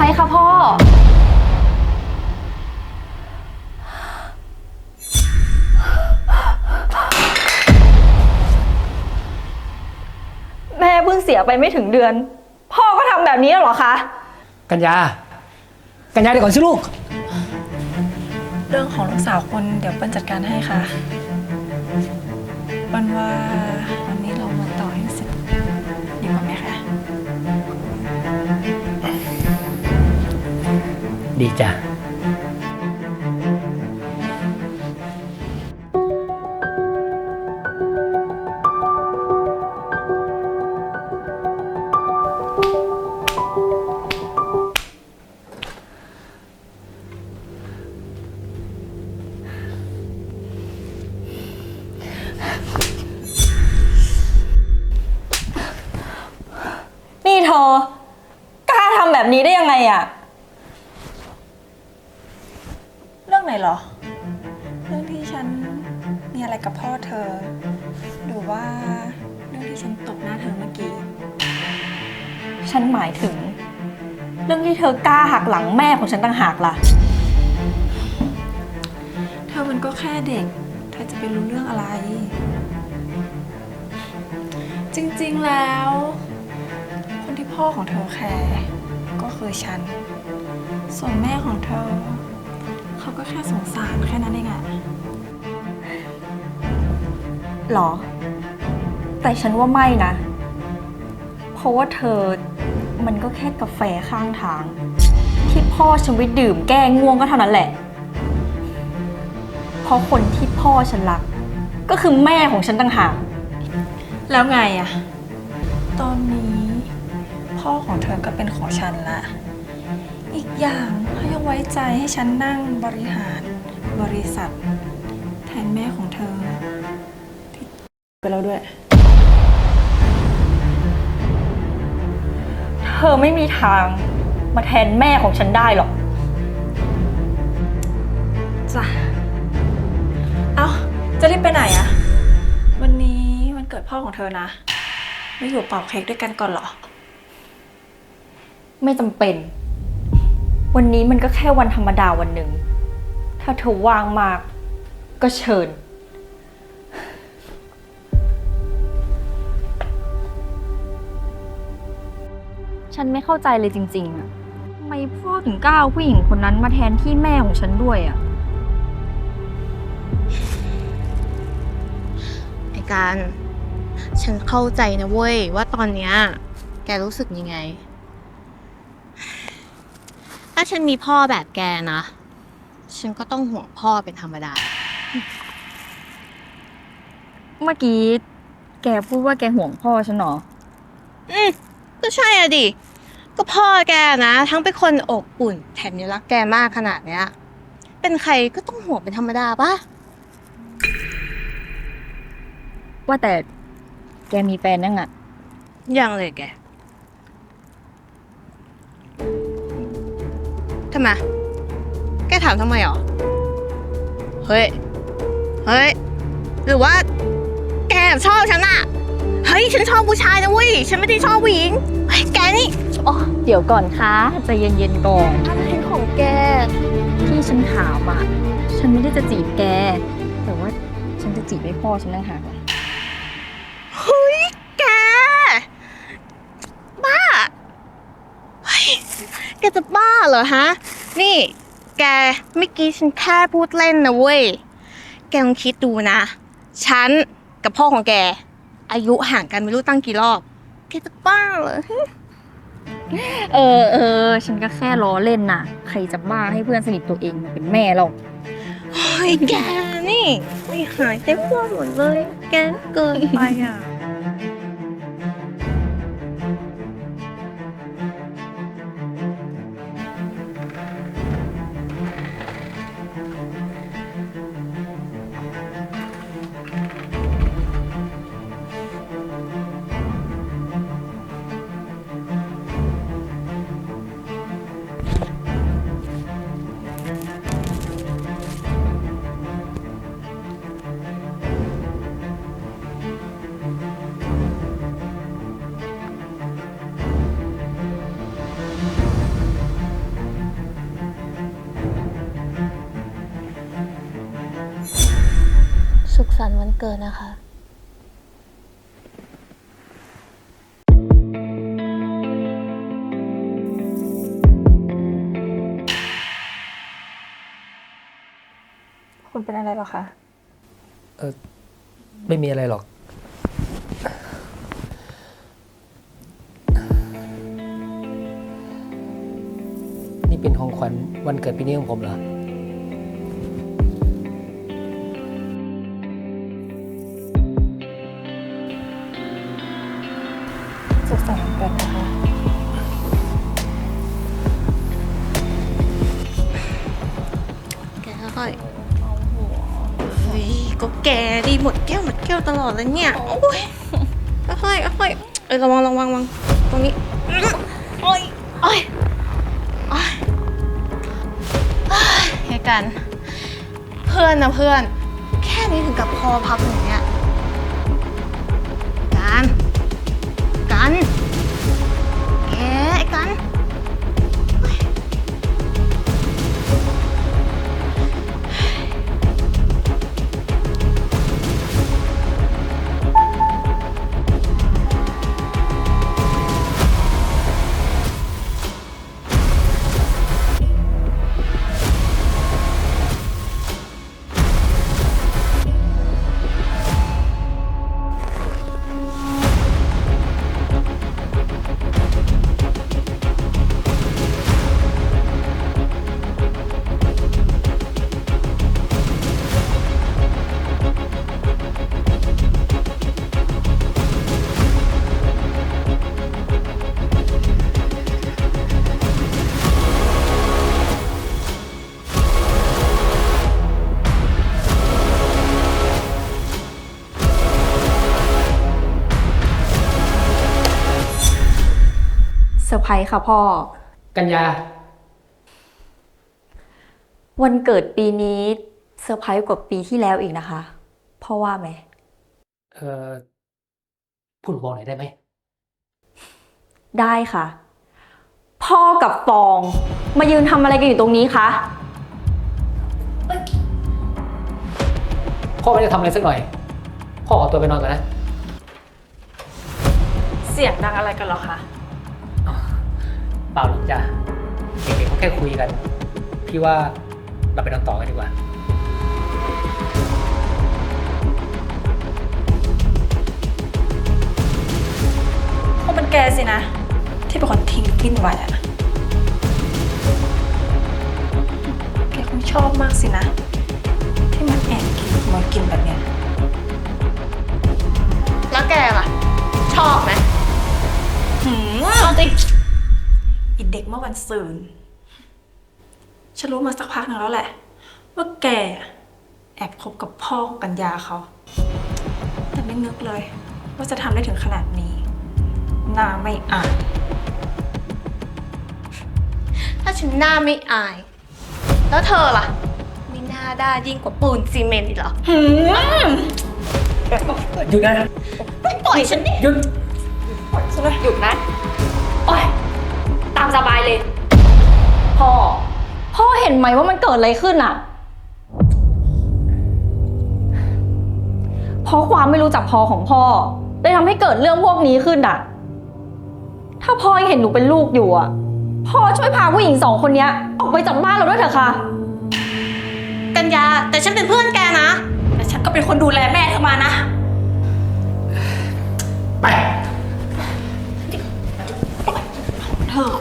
อะไรคะพ่อ แม่เพิ่งเสียไปไม่ถึงเดือน พ่อก็ทำแบบนี้แล้วเหรอคะ กัญญา กัญญาเดี๋ยวก่อนสิลูก เรื่องของลูกสาวคุณเดี๋ยวเปิ้ลจัดการให้ค่ะเปิ้ลว่า จ้ะนี่เธอกล้าทำแบบนี้ได้ยังไงอะเรื่องไหนเหรอ เรื่องที่ฉันมีอะไรกับพ่อเธอ หรือว่าเรื่องที่ฉันตบหน้าเธอเมื่อกี้ ฉันหมายถึง เรื่องที่เธอกล้าหักหลังแม่ของฉันต่างหากล่ะ เธอมันก็แค่เด็ก เธอจะไปรู้เรื่องอะไร จริงๆแล้ว คนที่พ่อของเธอแคร์ก็คือฉัน ส่วนแม่ของเธอ เขาก็แค่สงสารแค่นั้นเองอะหรอ แต่ฉันว่าไม่นะ เพราะว่าเธอมันก็แค่กาแฟข้างทาง ที่พ่อฉันไปดื่มแก้ง่วงก็เท่านั้นแหละ เพราะคนที่พ่อฉันรัก ก็คือแม่ของฉันต่างหากแล้วไงอะตอนนี้ พ่อของเธอก็เป็นของฉันละ อีกอย่างเขายังไว้ใจให้ฉันนั่งบริหารบริษัท แทนแม่ของเธอที่ไปแล้วด้วย เธอไม่มีทางมาแทนแม่ของฉันได้หรอก จ้ะ เอาจะรีบไปไหนอะวันนี้วันเกิดพ่อของเธอนะ ไม่อยู่เป่าเค้กด้วยกันก่อนเหรอ ไม่จำเป็น วันนี้มันก็แค่วันธรรมดาวันหนึ่ง ถ้าเธอว่างมาก ก็เชิญ ฉันไม่เข้าใจเลยจริงๆอะทำไมพ่อถึงกล้าเอาผู้หญิงคนนั้นมาแทนที่แม่ของฉันด้วยอะไอการ ฉันเข้าใจนะเว้ยว่าตอนเนี้ย แกรู้สึกยังไง ถ้าฉันมีพ่อแบบแกนะ ฉันก็ต้องห่วงพ่อเป็นธรรมดา เมื่อกี้ แกพูดว่าแกห่วงพ่อฉันเหรอ อืมก็ใช่อะดิ ก็พ่อแกนะ ทั้งเป็นคนอบอุ่น แถมยังรักแกมากขนาดเนี้ย เป็นใครก็ต้องห่วงเป็นธรรมดาปะว่าแต่แกมีแฟนยังอะ ยังเลยแก ทำไมแกถามทำไมหรอ เฮ้ย เฮ้ย หรือว่า แกแอบชอบฉันอะเฮ้ย ฉันชอบผู้ชายนะเว้ย ฉันไม่ได้ชอบผู้หญิงเฮ้ยแกนี่อ๋อเดี๋ยวก่อนคะใจเย็นๆก่อนอะไรของแก ที่ฉันถามอะ ฉันไม่ได้จะจีบแก แต่ว่าฉันจะจีบให้พ่อฉันต่งหากล่ะ เฮ้ย แก บ้า เฮ้ย แกจะบ้าเหรอฮะ นี่ แกเมื่อกี้ฉันแค่พูดเล่นนะเว้ย แกลองคิดดูนะ ฉันกับพ่อของแก อายุห่างกันไม่รู้ตั้งกี่รอบ แกจะบ้าเหรอ เออเออ ฉันก็แค่ล้อเล่นน่ะ ใครจะบ้าให้เพื่อนสนิทตัวเองมาเป็นแม่เราเฮ้ยแกนี่ไม่หายใจทั่วหมดเลย แกเกินไปอะ สันต์วันเกิดนะคะคุณเป็นอะไรหรอคะ เออไม่มีอะไรหรอก นี่เป็นของขวัญวันเกิดปีนี้ของผมเหรอ ค่อยเฮ้ยก็แกดีหมดแก้วหมดแก้วตลอดเลยเนี่ยโอ้ยค่อยค่อยเออระวังระวังระวังตรงนี้โอ้ยโอ้ยโอ้ยเฮ้ยเฮ้ยกัน เพื่อนนะเพื่อน แค่นี้ถึงกับคอพับอย่างเงี้ยกันกัน เซอร์ไพรส์ค่ะพ่อ กัญญาวันเกิดปีนี้เซอร์ไพรส์กว่าปีที่แล้วอีกนะคะ พ่อว่าไหม เออพูดบอกหน่อยได้ไหม ได้ค่ะ พ่อกับฟอง มายืนทำอะไรกันอยู่ตรงนี้คะ พ่อไม่ได้ทำอะไรสักหน่อย พ่อขอตัวไปนอนก่อนนะ เสียงดังอะไรกันเหรอคะ เปล่าหรอกจ้ะเด็กๆเขาแค่คุยกัน พี่ว่าเราไปนอนต่อกันดีกว่าคงเป็นแกสินะ ที่เป็นคนทิ้งกลินไว้อะแกคงชอบมากสินะ ที่มันแอบกินขโมยกินแบบเนี้ย แล้วแกล่ะ ชอบไหม หืม ชอบดิอี เด็กเมื่อวันซืนฉันรู้มาสักพักหนึ่งแล้วแหละ ว่าแกแอบคบกับพ่อของกัญญาเขา แต่ไม่นึกเลย ว่าจะทำได้ถึงขนาดนี้หน้าไม่อ่านถ้าฉันหน้าไม่อาย แล้วเธอล่ะไม่น่าด้ายิ่งกว่าปูนซีเมนต์อีกเหรอหยุดนะ ไม่ปล่อยฉันดิ หยุดหยุดนะโอ้ยตาม สบายเลย พ่อ พ่อเห็นไหมว่ามันเกิดอะไรขึ้นอะเพราะความไม่รู้จักพอของพ่อเลยทำให้เกิดเรื่องพวกนี้ขึ้นอะถ้าพ่อยังเห็นหนูเป็นลูกอยู่อะพ่อช่วยพาผู้หญิงสองคนเนี้ย ออกไปจากบ้านเราด้วยเถอะค่ะ กัญญา แต่ฉันเป็นเพื่อนแกนะ แต่ฉันก็เป็นคนดูแลแม่เธอมานะ ไป เธอ